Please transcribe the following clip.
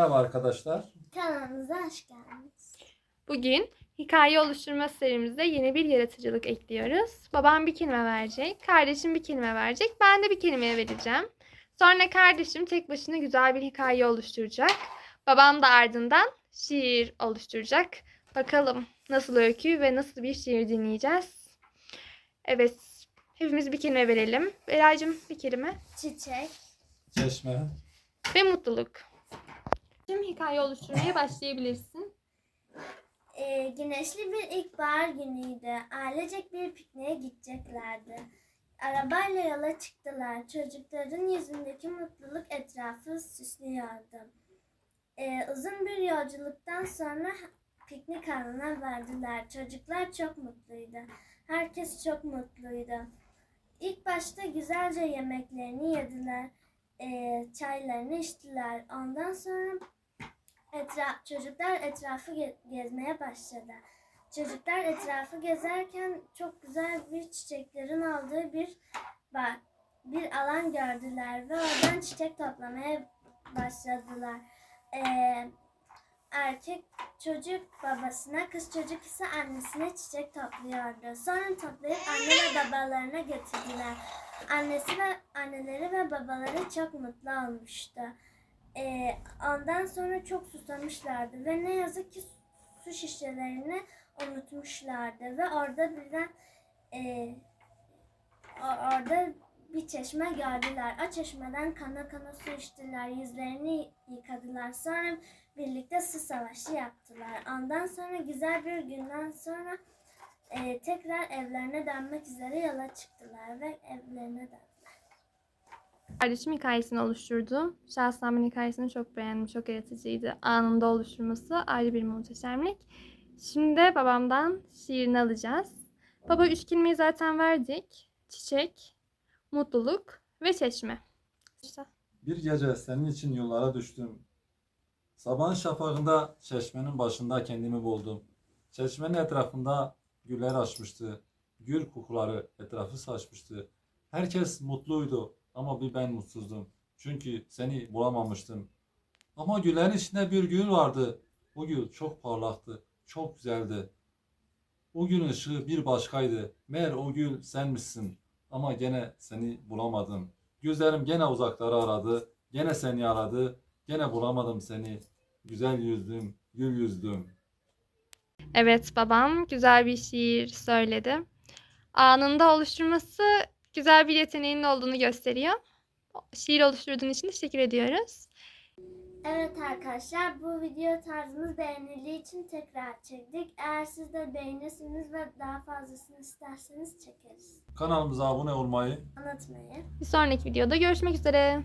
Merhaba arkadaşlar. Kanalımıza hoş geldiniz. Bugün hikaye oluşturma serimizde yeni bir yaratıcılık ekliyoruz. Babam bir kelime verecek, kardeşim bir kelime verecek, ben de bir kelime vereceğim. Sonra kardeşim tek başına güzel bir hikaye oluşturacak. Babam da ardından şiir oluşturacak. Bakalım nasıl öykü ve nasıl bir şiir dinleyeceğiz. Evet, hepimiz bir kelime verelim. Beracığım bir kelime. Çiçek, Çeşme. Ve mutluluk. Şimdi hikaye oluşturmaya başlayabilirsin. e, güneşli bir ilkbahar günüydü. Ailecek bir pikniğe gideceklerdi. Arabayla yola çıktılar. Çocukların yüzündeki mutluluk etrafı süslüyordu. E, uzun bir yolculuktan sonra piknik alanına vardılar. Çocuklar çok mutluydu. Herkes çok mutluydu. İlk başta güzelce yemeklerini yediler. E, çaylarını içtiler. Ondan sonra Etraf, çocuklar etrafı ge- gezmeye başladı. Çocuklar etrafı gezerken çok güzel bir çiçeklerin olduğu bir ba- bir alan gördüler ve oradan çiçek toplamaya başladılar. Ee, erkek çocuk babasına, kız çocuk ise annesine çiçek topluyordu. Sonra toplayıp anne ve babalarına getirdiler. Annesi ve anneleri ve babaları çok mutlu olmuştu. Ee, ondan sonra çok susamışlardı ve ne yazık ki su şişelerini unutmuşlardı ve orada birden e, orada bir çeşme gördüler. O çeşmeden kana kana su içtiler, yüzlerini yıkadılar. Sonra birlikte su savaşı yaptılar. Ondan sonra güzel bir günden sonra e, tekrar evlerine dönmek üzere yola çıktılar ve evlerine döndüler. Kardeşim hikayesini oluşturdu. Şahsen hikayesini çok beğendim. Çok yaratıcıydı. Anında oluşturması ayrı bir muhteşemlik. Şimdi babamdan şiirini alacağız. Baba üç kelimeyi zaten verdik. Çiçek, mutluluk ve çeşme. İşte. Bir gece senin için yollara düştüm. Sabahın şafağında çeşmenin başında kendimi buldum. Çeşmenin etrafında güller açmıştı. Gül kokuları etrafı saçmıştı. Herkes mutluydu ama bir ben mutsuzdum. Çünkü seni bulamamıştım. Ama güllerin içinde bir gül vardı. O gül çok parlaktı, çok güzeldi. O gülün ışığı bir başkaydı. Meğer o gül senmişsin. Ama gene seni bulamadım. Gözlerim gene uzakları aradı. Gene seni aradı. Gene bulamadım seni. Güzel yüzdüm, gül yüzdüm. Evet babam güzel bir şiir söyledi. Anında oluşturması güzel bir yeteneğinin olduğunu gösteriyor. Şiir oluşturduğun için teşekkür ediyoruz. Evet arkadaşlar bu video tarzımız beğenildiği için tekrar çektik. Eğer siz de beğenirsiniz ve daha fazlasını isterseniz çekeriz. Kanalımıza abone olmayı, Unutmayın. Bir sonraki videoda görüşmek üzere.